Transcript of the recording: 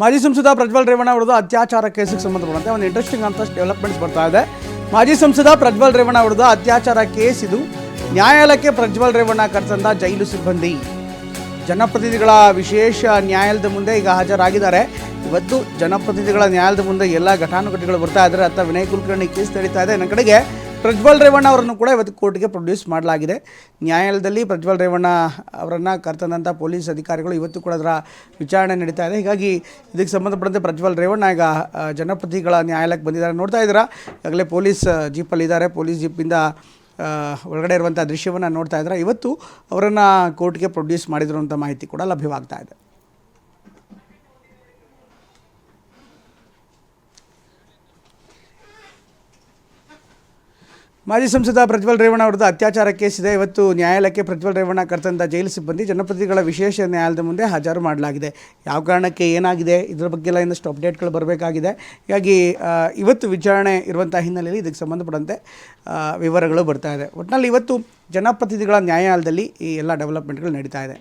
ಮಾಜಿ ಸಂಸದ ಪ್ರಜ್ವಲ್ ರೇವಣ್ಣ ಅವರದು ಅತ್ಯಾಚಾರ ಕೇಸಿಗೆ ಸಂಬಂಧಪಟ್ಟಂತೆ ಒಂದು ಇಂಟ್ರೆಸ್ಟಿಂಗ್ ಅಂತ ಡೆವಲಪ್ಮೆಂಟ್ಸ್ ಬರ್ತಾ ಇದೆ. ಮಾಜಿ ಸಂಸದ ಪ್ರಜ್ವಲ್ ರೇವಣ್ಣ ಅವರದು ಅತ್ಯಾಚಾರ ಕೇಸ್ ಇದು. ನ್ಯಾಯಾಲಯಕ್ಕೆ ಪ್ರಜ್ವಲ್ ರೇವಣ್ಣ ಕರೆತಂದ ಜೈಲು ಸಿಬ್ಬಂದಿ. ಜನಪ್ರತಿನಿಧಿಗಳ ವಿಶೇಷ ನ್ಯಾಯಾಲಯದ ಮುಂದೆ ಈಗ ಹಾಜರಾಗಿದ್ದಾರೆ. ಇವತ್ತು ಜನಪ್ರತಿನಿಧಿಗಳ ನ್ಯಾಯಾಲಯದ ಮುಂದೆ ಎಲ್ಲ ಘಟಾನುಘಟಿಗಳು ಬರ್ತಾ ಇದ್ದಾರೆ. ಅತ್ತ ವಿನಯ್ ಕುಲಕರ್ಣಿ ಕೇಸ್ ನಡೀತಾ ಇದೆ. ನನ್ನ ಕಡೆಗೆ ಪ್ರಜ್ವಲ್ ರೇವಣ್ಣ ಅವರನ್ನು ಕೂಡ ಇವತ್ತು ಕೋರ್ಟ್ಗೆ ಪ್ರೊಡ್ಯೂಸ್ ಮಾಡಲಾಗಿದೆ. ನ್ಯಾಯಾಲಯದಲ್ಲಿ ಪ್ರಜ್ವಲ್ ರೇವಣ್ಣ ಅವರನ್ನು ಕರ್ತಂದಂಥ ಪೊಲೀಸ್ ಅಧಿಕಾರಿಗಳು ಇವತ್ತು ಕೂಡ ಅದರ ವಿಚಾರಣೆ ನಡೀತಾ ಇದೆ. ಹೀಗಾಗಿ ಇದಕ್ಕೆ ಸಂಬಂಧಪಟ್ಟಂತೆ ಪ್ರಜ್ವಲ್ ರೇವಣ್ಣ ಈಗ ಜನಪ್ರತಿಗಳ ನ್ಯಾಯಾಲಯಕ್ಕೆ ಬಂದಿದ್ದಾರೆ. ನೋಡ್ತಾ ಇದ್ದೀರಾ? ಈಗಾಗಲೇ ಪೊಲೀಸ್ ಜೀಪಲ್ಲಿದ್ದಾರೆ ಪೊಲೀಸ್ ಜೀಪಿಂದ ಒಳಗಡೆ ಇರುವಂಥ ದೃಶ್ಯವನ್ನು ನೋಡ್ತಾ ಇದ್ದಾರೆ? ಇವತ್ತು ಅವರನ್ನು ಕೋರ್ಟ್ಗೆ ಪ್ರೊಡ್ಯೂಸ್ ಮಾಡಿದ್ರು ಅಂತ ಮಾಹಿತಿ ಕೂಡ ಲಭ್ಯವಾಗ್ತಾ ಇದೆ. ಮಾಜಿ ಸಂಸದ ಪ್ರಜ್ವಲ್ ರೇವಣ್ಣ ಅವರದ್ದು ಅತ್ಯಾಚಾರ ಕೇಸ್ ಇದೆ. ಇವತ್ತು ನ್ಯಾಯಾಲಯಕ್ಕೆ ಪ್ರಜ್ವಲ್ ರೇವಣ್ಣ ಕರೆತಂದ ಜೈಲು ಸಿಬ್ಬಂದಿ ಜನಪ್ರತಿಗಳ ವಿಶೇಷ ನ್ಯಾಯಾಲಯದ ಮುಂದೆ ಹಾಜರು ಮಾಡಲಾಗಿದೆ. ಯಾವ ಕಾರಣಕ್ಕೆ ಏನಾಗಿದೆ? ಇದರ ಬಗ್ಗೆ ಎಲ್ಲ ಇನ್ನಷ್ಟು ಅಪ್ಡೇಟ್ಗಳು ಬರಬೇಕಾಗಿದೆ. ಹೀಗಾಗಿ ಇವತ್ತು ವಿಚಾರಣೆ ಇರುವಂಥ ಹಿನ್ನೆಲೆಯಲ್ಲಿ ಇದಕ್ಕೆ ಸಂಬಂಧಪಟ್ಟಂತೆ ವಿವರಗಳು ಬರ್ತಾ ಇದೆ. ಒಟ್ಟಿನಲ್ಲಿ ಇವತ್ತು ಜನಪ್ರತಿನಿಧಿಗಳ ನ್ಯಾಯಾಲಯದಲ್ಲಿ ಈ ಎಲ್ಲ ಡೆವಲಪ್ಮೆಂಟ್ಗಳು ನಡೀತಾ ಇದೆ.